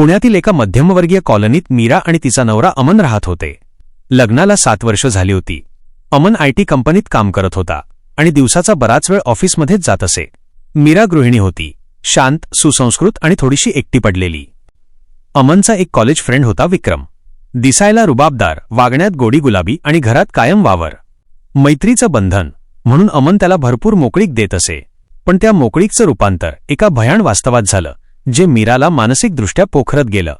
पुण्यातील एका मध्यमवर्गीय कॉलनीत मीरा आणि तिचा नवरा अमन राहत होते. लग्नाला सात वर्ष झाली होती. अमन आयटी कंपनीत काम करत होता आणि दिवसाचा बराच वेळ ऑफिसमध्येच जात असे. मीरा गृहिणी होती. शांत सुसंस्कृत आणि थोडीशी एकटी पडलेली. अमनचा एक कॉलेज फ्रेंड होता विक्रम. दिसायला रुबाबदार वागण्यात गोडी गुलाबी आणि घरात कायम वावर. मैत्रीचं बंधन म्हणून अमन त्याला भरपूर मोकळीक देत असे. पण त्या मोकळीकचं रूपांतर एका भयाण वास्तवात झालं. जे मीराला मानसिकदृष्ट्या पोखरत गेलं.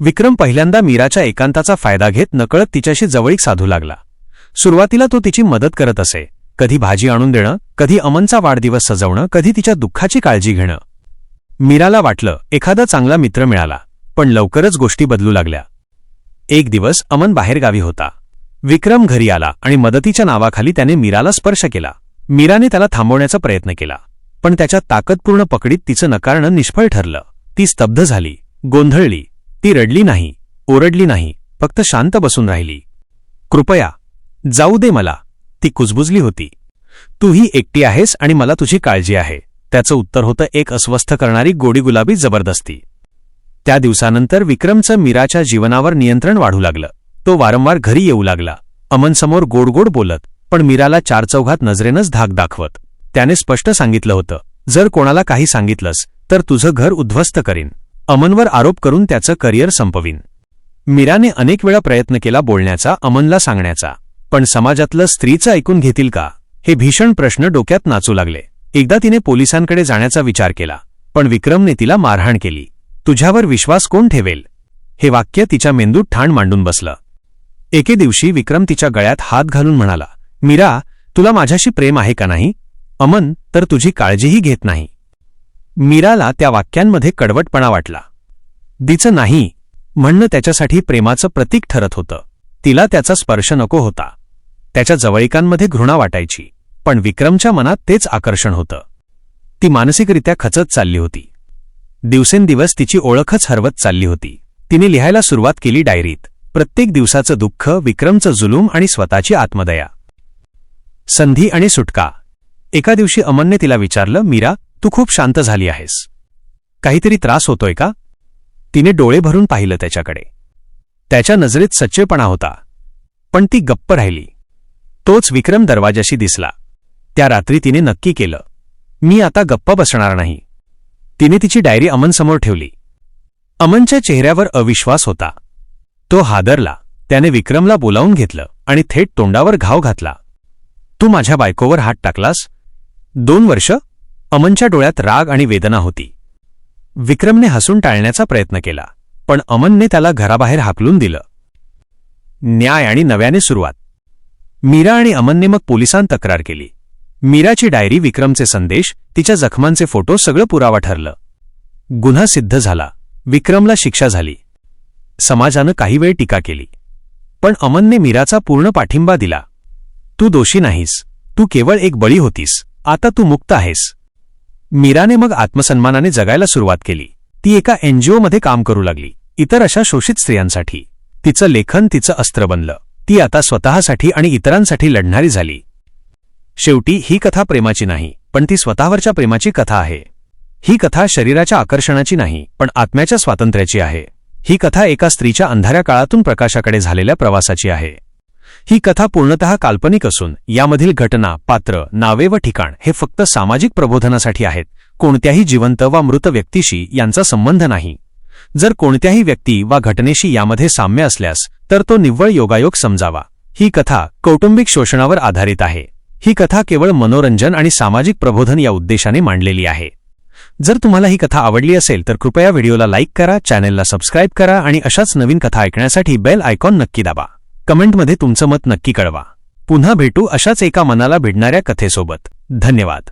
विक्रम पहिल्यांदा मीराच्या एकांताचा फायदा घेत नकळत तिच्याशी जवळीक साधू लागला. सुरुवातीला तो तिची मदत करत असे. कधी भाजी आणून देणं कधी अमनचा वाढदिवस सजवणं कधी तिच्या दुःखाची काळजी घेणं. मीराला वाटलं एखादा चांगला मित्र मिळाला पण लवकरच गोष्टी बदलू लागल्या. एक दिवस अमन बाहेरगावी होता. विक्रम घरी आला आणि मदतीच्या नावाखाली त्याने मीराला स्पर्श केला. मीराने त्याला थांबवण्याचा प्रयत्न केला. पण त्याच्या ताकदपूर्ण पकडीत तिचं नकारणं निष्फळ ठरलं. ती स्तब्ध झाली गोंधळली ती रडली नाही ओरडली नाही फक्त शांत बसून राहिली. कृपया जाऊ दे मला. ती कुजबुजली होती. तू ही एकटी आहेस आणि मला तुझी काळजी आहे. त्याचं उत्तर होतं एक अस्वस्थ करणारी गोडी गुलाबी जबरदस्ती. त्या दिवसानंतर विक्रमचं मीराच्या जीवनावर नियंत्रण वाढू लागलं. तो वारंवार घरी येऊ लागला. अमनसमोर गोडगोड बोलत पण मीराला चारचौघात नजरेनंच धाक दाखवत. त्याने स्पष्ट सांगितलं होतं जर कोणाला काही सांगितलंस तर तुझं घर उद्ध्वस्त करीन. अमनवर आरोप करून त्याचं करिअर संपवीन. मीराने अनेक वेळा प्रयत्न केला बोलण्याचा अमनला सांगण्याचा. पण समाजातलं स्त्रीचं ऐकून घेतील का? हे भीषण प्रश्न डोक्यात नाचू लागले. एकदा तिने पोलिसांकडे जाण्याचा विचार केला पण विक्रमने तिला मारहाण केली. तुझ्यावर विश्वास कोण ठेवेल? हे वाक्य तिच्या मेंदूत ठाण मांडून बसलं. एके दिवशी विक्रम तिच्या गळ्यात हात घालून म्हणाला मीरा तुला माझ्याशी प्रेम आहे का नाही? अमन तर तुझी काळजीही घेत नाही. मीराला त्या वाक्यांमध्ये कडवटपणा वाटला. दिचं नाही म्हणणं त्याच्यासाठी प्रेमाचं प्रतीक ठरत होतं. तिला त्याचा स्पर्श नको होता. त्याच्या जवळिकांमध्ये घृणा वाटायची पण विक्रमच्या मनात तेच आकर्षण होतं. ती मानसिकरित्या खचत चालली होती. दिवसेंदिवस तिची ओळखच हरवत चालली होती. तिने लिहायला सुरुवात केली डायरीत. प्रत्येक दिवसाचं दुःख विक्रमचं जुलूम आणि स्वतःची आत्मदया. संधी आणि सुटका. एका दिवशी अमनने तिला विचारलं मीरा तू खूप शांत झाली आहेस. काहीतरी त्रास होतोय का? तिने डोळे भरून पाहिलं त्याच्याकडे. त्याच्या नजरेत सच्चेपणा होता पण ती गप्प राहिली. तोच विक्रम दरवाजाशी दिसला. त्या रात्री तिने नक्की केलं मी आता गप्प बसणार नाही. तिने तिची डायरी अमनसमोर ठेवली. अमनच्या चेहऱ्यावर अविश्वास होता. तो हादरला. त्याने विक्रमला बोलावून घेतलं आणि थेट तोंडावर घाव घातला. तू माझ्या बायकोवर हात टाकलास? दोन वर्ष अमनच्या डोळ्यात राग आणि वेदना होती. विक्रमने हसून टाळण्याचा प्रयत्न केला पण अमनने त्याला घराबाहेर हाकलून दिलं. न्याय आणि नव्याने सुरुवात. मीरा आणि अमनने मग पोलिसांत तक्रार केली. मीराची डायरी विक्रमचे संदेश तिच्या जखमांचे फोटो सगळं पुरावा ठरलं. गुन्हा सिद्ध झाला. विक्रमला शिक्षा झाली. समाजानं काही वेळ टीका केली. पण अमनने मीराचा पूर्ण पाठिंबा दिला. तू दोषी नाहीस. तू केवळ एक बळी होतीस. आता तू मुक्त आहेस. मीराने मग आत्मसन्मानाने जगायला सुरुवात केली. ती एका एनजीओमध्ये काम करू लागली. इतर अशा शोषित स्त्रियांसाठी. तिचं लेखन तिचं अस्त्र बनलं. ती आता स्वतःसाठी आणि इतरांसाठी लढणारी झाली. शेवटी ही कथा प्रेमाची नाही पण ती स्वतःवरच्या प्रेमाची कथा आहे. ही कथा शरीराच्या आकर्षणाची नाही पण आत्म्याच्या स्वातंत्र्याची आहे. ही कथा एका स्त्रीच्या अंधाऱ्या काळातून प्रकाशाकडे झालेल्या प्रवासाची आहे. ही कथा पूर्णतः काल्पनिक असून यामधील घटना पात्र नावे व ठिकाण हे फक्त सामाजिक प्रबोधनासाठी आहेत. कोणत्याही जिवंत वा मृत व्यक्तीशी यांचा संबंध नाही. जर कोणत्याही व्यक्ती वा घटनेशी यामध्ये साम्य असल्यास तर तो निव्वळ योगायोग समजावा. ही कथा कौटुंबिक शोषणावर आधारित आहे. ही कथा केवळ मनोरंजन आणि सामाजिक प्रबोधन या उद्देशाने मांडलेली आहे. जर तुम्हाला ही कथा आवडली असेल तर कृपया व्हिडिओला लाईक करा चॅनेलला सबस्क्राईब करा आणि अशाच नवीन कथा ऐकण्यासाठी बेल आयकॉन नक्की दाबा. कमेंटमध्ये तुमचं मत नक्की कळवा. पुन्हा भेटू अशाच एका मनाला भिडणाऱ्या कथेसोबत. धन्यवाद.